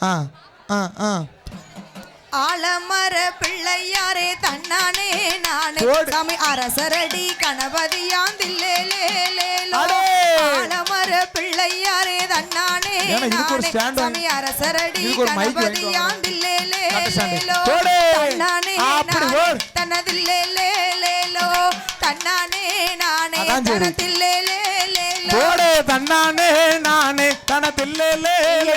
ஆ ஆ ஆ ஆலமர பிள்ளையாரே தன்னானே நானே போடு. சாமி அரசரடி கணபதியாந்தில்லேலேலேலோ அடே. ஆலமர பிள்ளையாரே தன்னானே ஏன்னா இதுக்கு ஒரு நானே stand வாங்கி- சாமி அரசரடி இதுக்கு ஒரு mic வாங்க. கணபதியாந்தில்லேலேலேலோ. தன்னானே அப்படி நானே போடு. தன்னதில்லேலேலேலோ தன்னானே நானே அதான் சரி. தனத்தில்லேலேலேலோ போடே தன்னானே நானே தனதில்லேலே?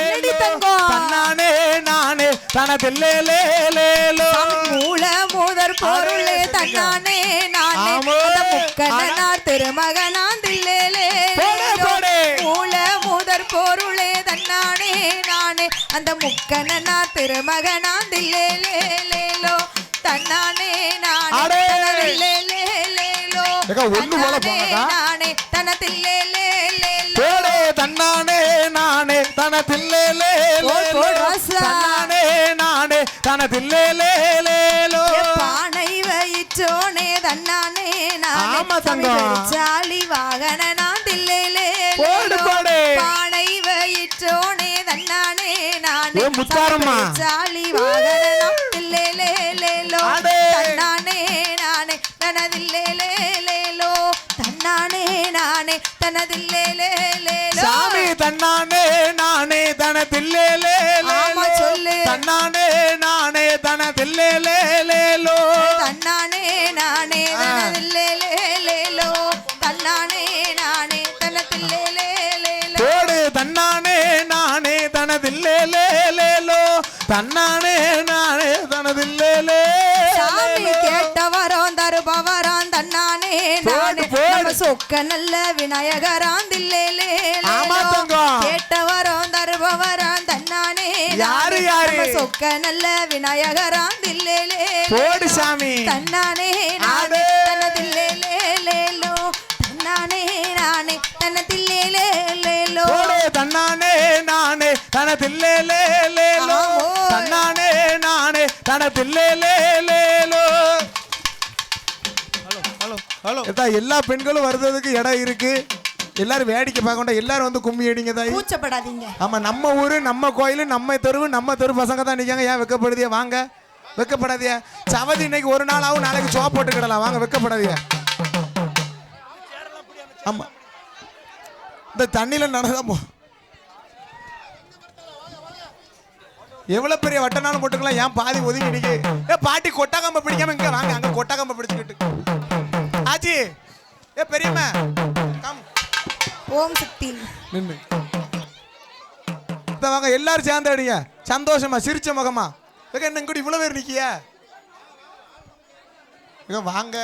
தன்னானே நானே தனதில்லேலேலேலோ மூல மூதர் பொருளே தன்னானே நானே. திருமகனாந்தில்லேலே போடு, போடு. மூல மூதர் பொருளே தன்னானே நானே. அந்த முக்கண்ணனார் திருமகனாந்தில்லேலேலேலோ தன்னானே நானே. தனதில்லேலேலேலோ தன்னானே. நானே. தனதில்லேலேலேலோ நானே தனதில்லேலேலேலோ பானை வயிற்றோனே தன்னானே நானே ஆமா, தங்கம். சாலி வாகன நான் தில்லேலே போடு, போடு. பானை வயிற்றோனே தன்னானே நானே முத்தாரம்மா. சாலி வாகன நான் தில்லேலே லேலோ அடே. தன்னானே நானே தனதில்லேலே லேலோ தன்னானே நானே தனதில்லேலே லேலோ சாமி தன்னானே நானே தனதில்லேலே. தன்னானே நானே தனதில்லேலேலோ தன்னானே நானே ஆ. தனதில்லேலேலேலோ. தன்னானே நானே தனதில்லேலேலேலோ. போடு தன்னானே நானே தனதில்லேலேலோ தன்னானே நானே தனதில்லேலே சாமி கேட்டவரோம் தருபவராம் தன்னானே நானே. நம்ம சொக்க நல்ல விநாயகராம் தில்லேலே ஆமா, தங்கம். கேட்டவரோம் தருபவராம் யாரு. யாரு? சொக்க நல்ல விநாயகராம் தில்லேலே போடு சாமி தன்னானே. நானே தனதில்லேலேலேலோ தன்னானே நானே தனதில்லேலேலேலோ போடு தன்னானே நானே தனதில்லேலேலோ ஆமோ. தன்னானே நானே தனதில்லேலேலோ ஹலோ ஹலோ ஹலோ எல்லா பெண்களும் வர்றதுக்கு இடம் இருக்கு எல்லாரும் வேடிக்கை பார்க்கணும் எல்லாரும் வந்து கும்மி அடிங்க தாய். கூச்சப்படாதீங்க. ஆமா நம்ம ஊரு நம்ம கோயில் நம்ம தெருவு நம்ம தெரு பசங்க தான் நிக்காங்க ஏன் வெக்கப்படுதியா? வாங்க. வெக்கப்படாதியா? சவதி இன்னைக்கு ஒரு நாள் ஆகும் நாளைக்கு சோப் போட்டுக்கிடலாம் வாங்க வெக்கப்படாதியா? ஆமா. இந்த தண்ணியில நடந்தா போ. எவ்வளவு பெரிய வட்டனாலும் போட்டுக்கலாம். ஏன் பாதி ஒதுங்கி நிக்கு? ஏ பாட்டி கொட்டாக்கம்ப பிடிக்காம இங்க வாங்க. அங்க கொட்டாக்கம்ப பிடிச்சுக்கிட்டு. ஆச்சி. ஏ பெரியம்மா. கம் ஓம் சக்தி. நின்று வாங்க எல்லாரும் சேர்ந்து அடிங்க சந்தோஷமா சிரிச்ச முகமா. என்ன இங்கூட இவ்வளவு பேர் நிக்கிய? வாங்க.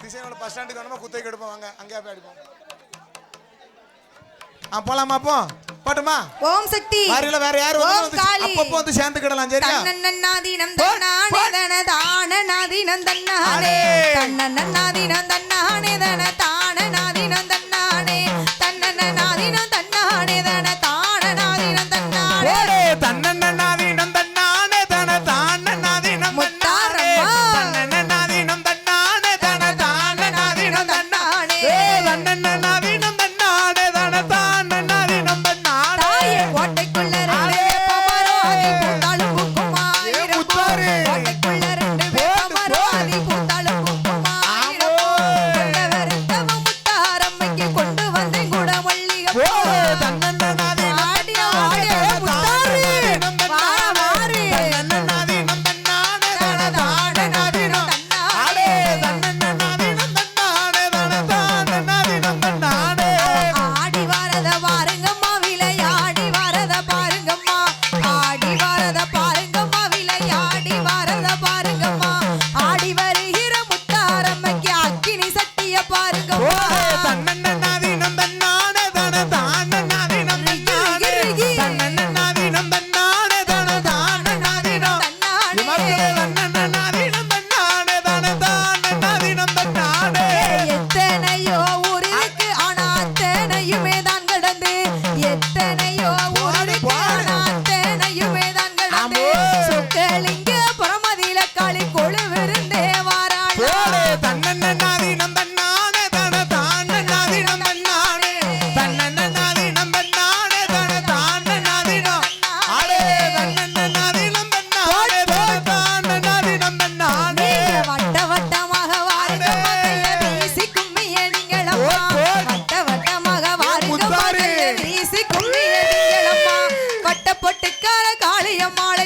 திசையோட பஸ் ஸ்டாண்டுக்கு வேணுமா குத்தைக்கு எடுப்போம் வாங்க. அங்கேயே போய் அடிப்போம். ஆ போலாமா அப்போ? போட்டுமா? ஓம் சக்தி. வாரியில வேற காளி. அப்பப்போ வந்து சேர்ந்துக்கிடலாம் சரியா? தன்னன்னாதீனம் தன்னானே. தன தானநாதீனம் தன்னானே. தன்னன்னாதீனம் தன்னானே தன முத்தாரே. வீசி கும்மி அடிங்களம்மா வட்ட பொட்டுக்கார காளியம்மாளையும்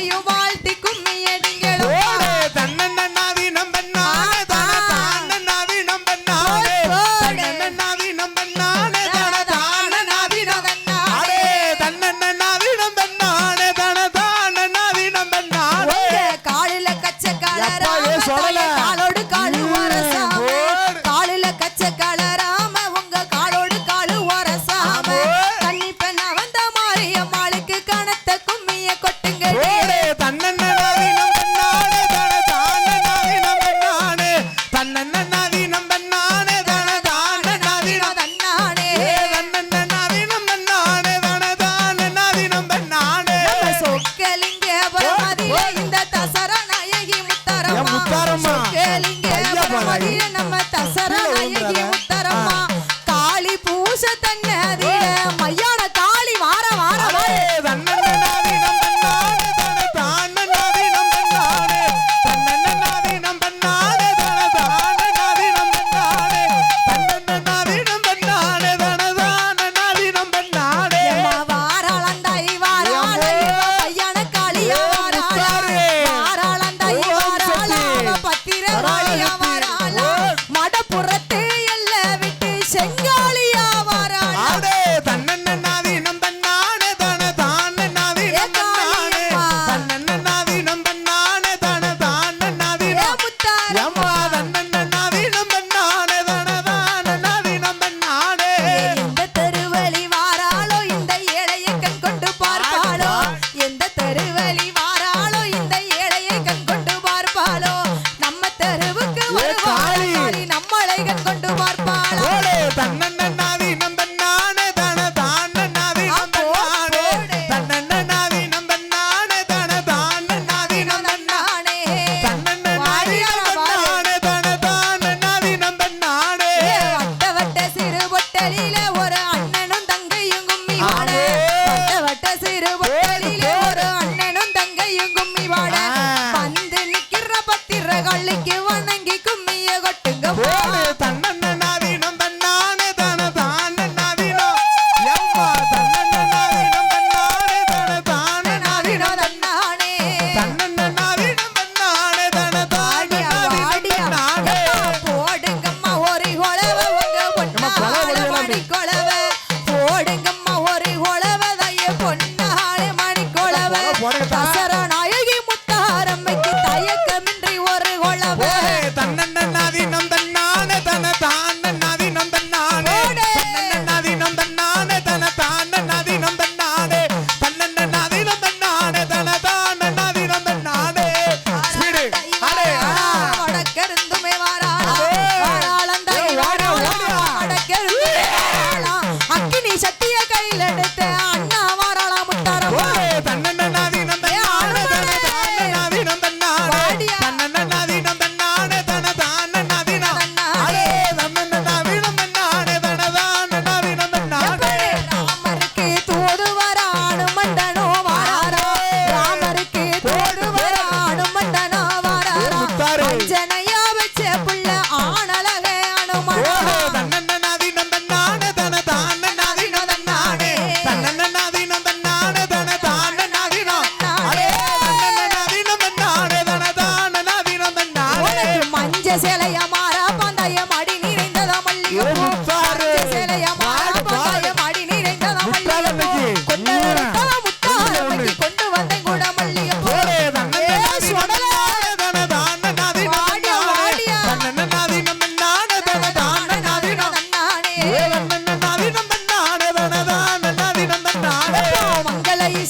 Gọi lên kia quá!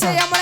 se llama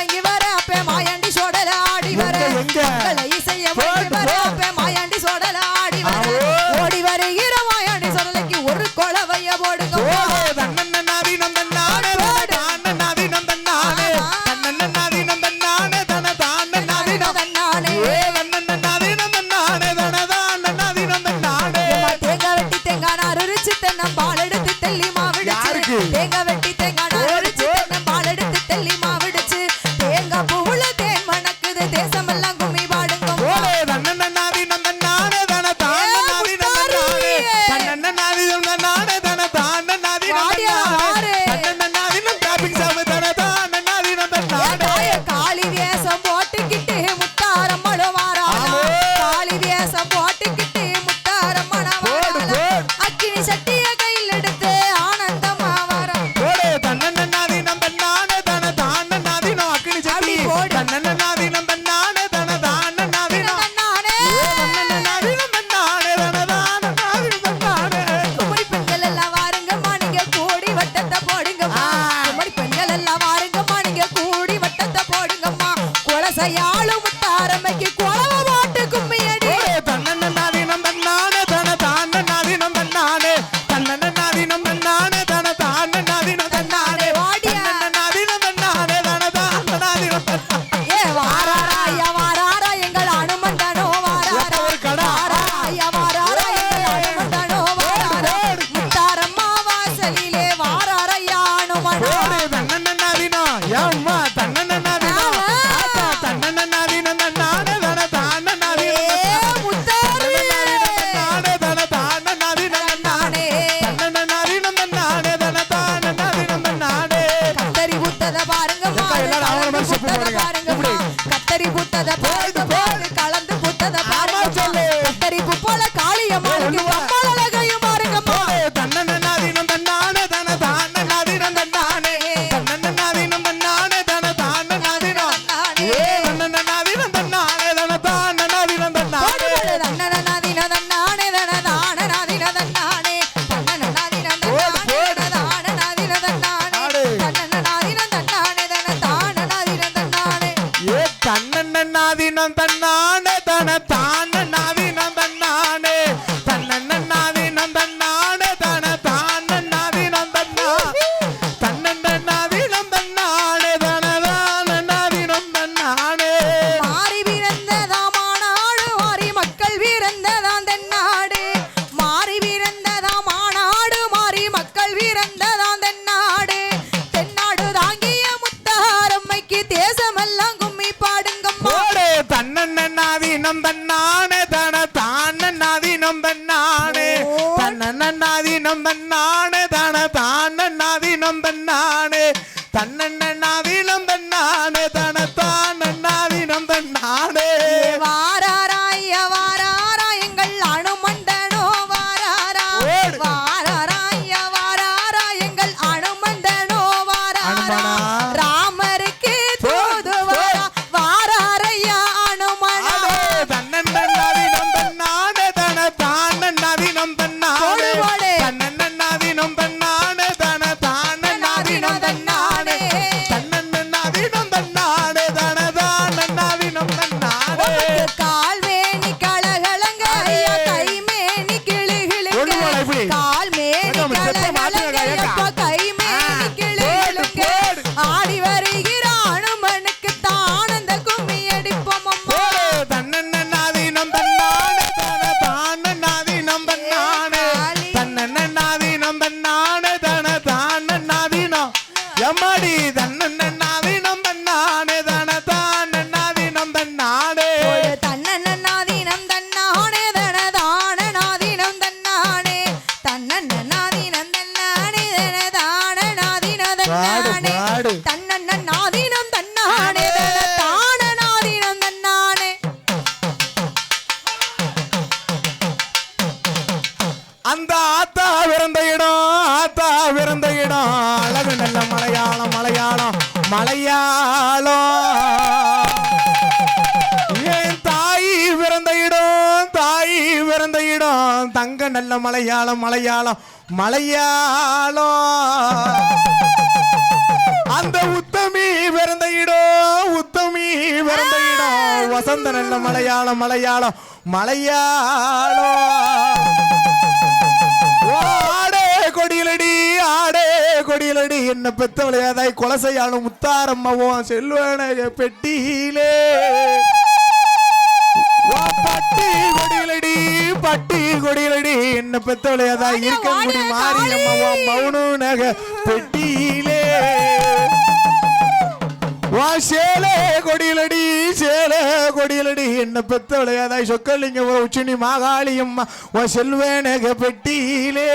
நம்பன்னானே தான தான நாதி நம்பன்னானே தன்னண்ண நாதி நம்பன்னானே தன தான நாதி நம்பன்னானே வா மலையாளம் தாய் பிறந்த தாய் பிறந்த தங்க நல்ல மலையாளம் மலையாளம் மலையாளம் அந்த உத்தமி பிறந்த இடம் உத்தமி பிறந்த இடம் வசந்த நல்ல மலையாளம் மலையாளம் மலையாளம் கொடியிலடி ஆடே கொடியிலடி. என்ன பெத்தவளை ஏதாய் கொலை செய்யாலும் முத்தாரம்மாவும் செல்வனக பெட்டியிலே. பட்டி கொடியிலடி பட்டி கொடியிலடி. என்ன பெத்தவளை ஏதாய் இருக்க முடி மாறி அம்மாவா மௌனு நக பெட்டியிலே. வா சேலே கொடியிலடி சேலே கொடியிலடி. என்ன பெத்த விளையாதாய் சொக்கலிங்க உச்சினி மாகாளியம்மா உன் செல்வேனக பெட்டியிலே.